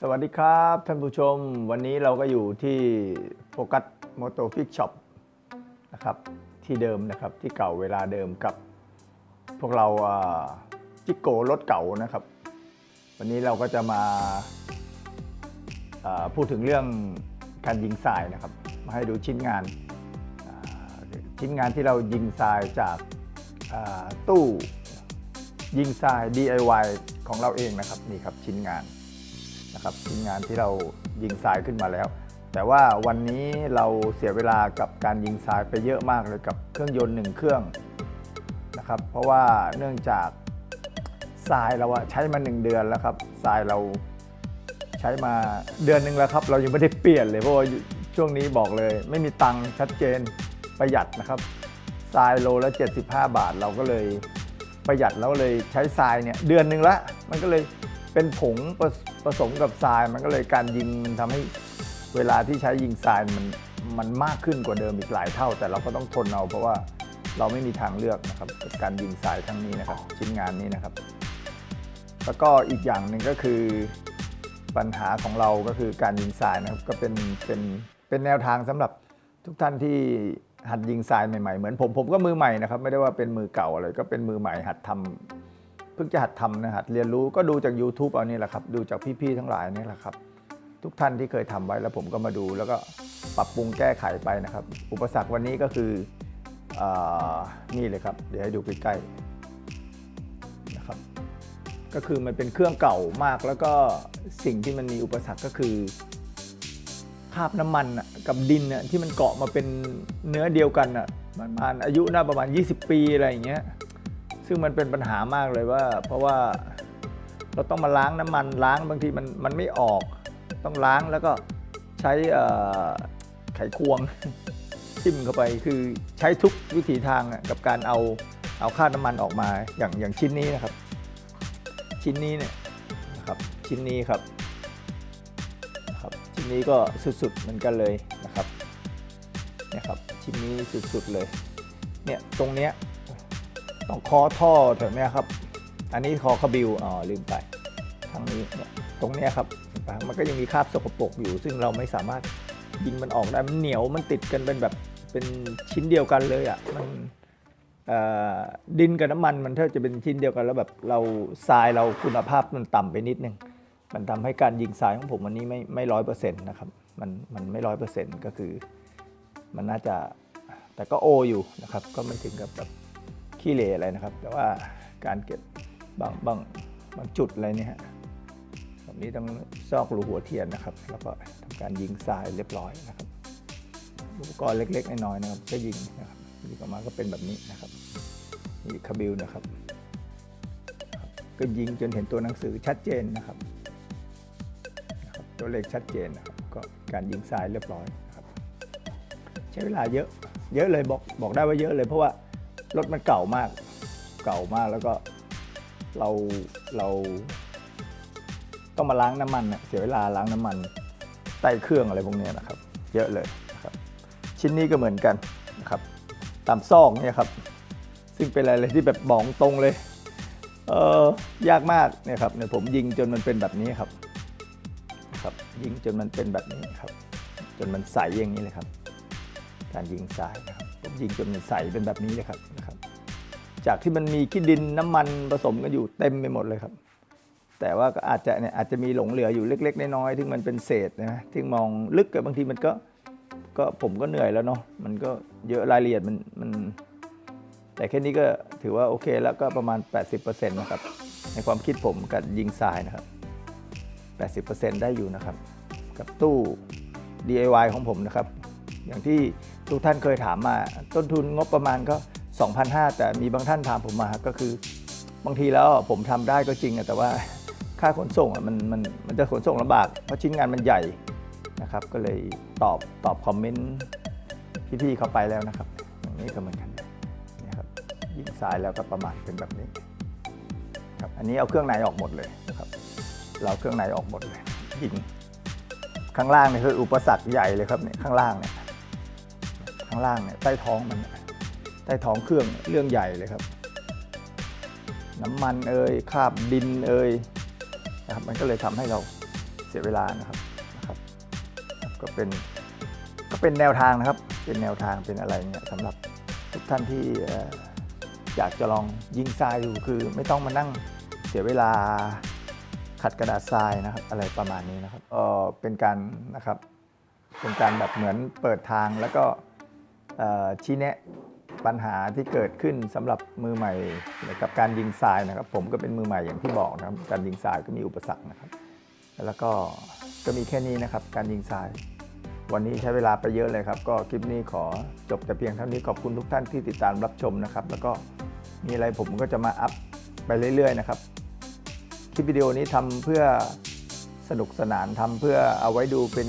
สวัสดีครับท่านผู้ชม วันนี้เราก็อยู่ที่โฟกัสมอเตอร์ฟิกช็อปนะครับที่เดิมนะครับที่เก่าเวลาเดิมกับ พวกเราอ่าจิกโกรถเก่านะครับ วันนี้เราก็จะมาพูดถึงเรื่องการยิงทรายนะครับ มาให้ดูชิ้นงานชิ้นงานที่เรายิงทรายจากตู้ยิงทราย DIY ของเราเองนะครับนี่ครับชิ้นงาน นะครับทีมงานที่เรายิงทรายขึ้นมาแล้ว แต่ว่าวันนี้เราเสียเวลากับการยิงทรายไปเยอะมากเลยกับเครื่องยนต์หนึ่งเครื่องนะครับเพราะว่าเนื่องจากทรายเราใช้มาหนึ่งเดือนแล้วครับทรายเราใช้มาเดือนหนึ่งแล้วครับ เรายังไม่ได้เปลี่ยนเลยเพราะว่าช่วงนี้บอกเลย ไม่มีตังค์ชัดเจนประหยัดนะครับทรายโลละ75 บาทเราก็เลยประหยัดแล้วเลยใช้ทรายเนี่ยเดือนหนึ่งละมันก็เลย เป็นผงผสผสมกับทรายมันก็เลยการยิงมันทำให้เวลาที่ใช้ยิงทรายมันมันมากขึ้นกว่าเดิมอีกหลายเท่า แต่เราก็ต้องทนเอาเพราะว่าเราไม่มีทางเลือกนะครับกับการยิงทรายครั้งนี้นะครับ ชิ้นงานนี้นะครับ แล้วก็อีกอย่างหนึ่งก็คือปัญหาของเราก็คือการยิงทรายนะครับ ก็เป็นเป็นเป็นแนวทางสำหรับทุกท่านที่หัดยิงทรายใหม่ๆ เหมือนผมผมก็มือใหม่นะครับ ไม่ได้ว่าเป็นมือเก่าอะไรก็เป็นมือใหม่หัดทำ เพิ่งจะหัดทำนะหัดเรียนรู้ก็ดูจาก YouTube เอานี่แหละครับ ดูจากพี่ๆทั้งหลายนี่แหละครับ ทุกท่านที่เคยทำไว้แล้วผมก็มาดู แล้วก็ปรับปรุงแก้ไขไปนะครับ อุปสรรควันนี้ก็คืออานี่เลยครับ เดี๋ยวให้ดูใกล้ๆนะครับ ก็คือมันเป็นเครื่องเก่ามากแล้วก็สิ่งที่มันมีอุปสรรคก็คือคราบน้ำมันน่ะกับดินน่ะที่มันเกาะมาเป็นเนื้อเดียวกันน่ะประมาณอายุน่าประมาณ 20 ปีอะไรอย่างเงี้ย ซึ่งมันเป็นปัญหามากเลยว่า เพราะว่าเราต้องมาล้างน้ำมันล้างบางทีมันมันไม่ออก ต้องล้างแล้วก็ใช้ไขควงทิ่มเข้าไปคือใช้ทุกวิถีทางกับการเอาเอาค่าน้ำมันออกมาอย่างอย่างชิ้นนี้นะครับ ชิ้นนี้เนี่ยนะครับชิ้นนี้ครับครับ ชิ้นนี้ก็สุดๆเหมือนกันเลยนะครับเนี่ยครับชิ้นนี้สุดๆเลยเนี่ยตรงเนี้ย ต้องคอท่อแถวเนี้ยครับ อันนี้คอคาบิวอ๋อลืมไปทางนี้เนี่ยตรงเนี้ยครับมันก็ยังมีคราบสกปรกอยู่ ซึ่งเราไม่สามารถยิงมันออกได้มันเหนียวมันติดกันเป็นแบบเป็นชิ้นเดียวกันเลยอะมันดินกับน้ำมันมันแทบจะเป็นชิ้นเดียวกันแล้วแบบเราทรายเราคุณภาพมันต่ำไปนิดนึงมันทำให้การยิงทรายของผมวันนี้ไม่ไม่ร้อยเปอร์เซ็นต์นะครับมันมันไม่ร้อยเปอร์เซ็นต์ก็คือ มันน่าจะแต่ก็โออยู่นะครับ ก็ไม่ถึงกับแบบ ขี้เหร่อะไรนะครับ แต่ว่าการเก็บบางบางบางจุดอะไรเนี่ยฮะแบบนี้ต้องซอกรูหัวเทียนนะครับ แล้วก็ทำการยิงทรายเรียบร้อยนะครับอุปกรณ์เล็กๆน้อยๆนะครับ ก็ยิงนะครับยิงออกมาก็เป็นแบบนี้นะครับนี่คาบิลนะครับ ก็ยิงจนเห็นตัวหนังสือชัดเจนนะครับนะครับตัวเลขชัดเจนนะครับก็การยิงทรายเรียบร้อยนะครับ ใช้เวลาเยอะเยอะเลยบอกบอกได้ว่าเยอะเลยเพราะว่า รถมันเก่ามาก เก่ามากแล้วก็เราเราต้องมาล้างน้ำมันน่ะเสียเวลาล้างน้ำมันใต้เครื่องอะไรพวกเนี้ยนะครับ เยอะเลยนะครับ ชิ้นนี้ก็เหมือนกันนะครับ ตามซอกเนี่ยครับ ซึ่งเป็นอะไรเลยที่แบบบองตรงเลย เออยากมากเนี่ยครับเนี่ยผมยิงจนมันเป็นแบบนี้ครับครับ ยิงจนมันเป็นแบบนี้ครับ จนมันใสอย่างนี้เลยครับ การยิงทรายนะครับ ยิงจนมันใสเป็นแบบนี้เลยครับนะครับ จากที่มันมีขี้ดินน้ำมันผสมกันอยู่เต็มไปหมดเลยครับ แต่ว่าก็อาจจะเนี่ยอาจจะมีหลงเหลืออยู่เล็ก ๆ น้อยๆที่มันเป็นเศษนะที่มองลึกกับบางทีมันก็ก็ผมก็เหนื่อยแล้วเนาะมันก็เยอะรายละเอียดมันมัน แต่แค่นี้ก็ถือว่าโอเคแล้วก็ประมาณ 80%นะครับในความคิดผมกับยิงทรายนะครับ 80%ได้อยู่นะครับ กับตู้ DIY ของผมนะครับ อย่างที่ ทุกท่านเคยถามมา ต้นทุนงบประมาณก็ 2,500 แต่มีบางท่านถามผมมาก็คือบางทีแล้วผมทำได้ก็จริงอะแต่ว่าค่าขนส่งมันมันมันจะขนส่งลำบากเพราะชิ้นงานมันใหญ่นะครับ ก็เลยตอบตอบคอมเมนต์พี่ๆเขาไปแล้วนะครับอย่างนี้ก็เหมือนกันนะครับยิงซ้ายแล้วก็ประมาณเป็นแบบนี้ครับอันนี้เอาเครื่องในออกหมดเลยนะครับ เราเครื่องในออกหมดเลยยิงข้างล่างนี่คืออุปสรรคใหญ่เลยครับเนี่ยข้างล่างเนี่ยางล่างเนี่ยใต้ท้องมันใต้ท้องเครื่องเรื่องใหญ่เลยครับ น้ำมันเอ่ยคราบดินเอ่ยนะครับมันก็เลยทำให้เราเสียเวลานะครับนะครับก็เป็นก็เป็นแนวทางนะครับ เป็นแนวทางเป็นอะไรเนี่ยสำหรับทุกท่านที่อยากจะลองยิงทรายดูคือ ไม่ต้องมานั่งเสียเวลาขัดกระดาษทรายนะครับ อะไรประมาณนี้นะครับเออเป็นการนะครับเป็นการแบบเหมือนเปิดทางแล้วก็ ชี้แนะปัญหาที่เกิดขึ้นสำหรับมือใหม่กับการยิงทรายนะครับ ผมก็เป็นมือใหม่อย่างที่บอกนะครับ การยิงทรายก็มีอุปสรรคนะครับ แล้วก็ก็มีแค่นี้นะครับ การยิงทราย วันนี้ใช้เวลาไปเยอะเลยครับ ก็คลิปนี้ขอจบแต่เพียงเท่านี้ขอบคุณทุกท่านที่ติดตามรับชมนะครับ แล้วก็มีอะไรผมก็จะมาอัพไปเรื่อย ๆ นะครับ คลิปวิดีโอนี้ทำเพื่อสนุกสนานทำเพื่อเอาไว้ดูเป็น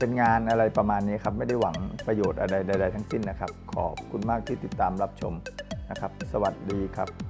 เป็นงานอะไรประมาณนี้ครับ ไม่ได้หวังประโยชน์อะไรใด ๆ ทั้งสิ้นนะครับ ขอบคุณมากที่ติดตามรับชมนะครับ สวัสดีครับ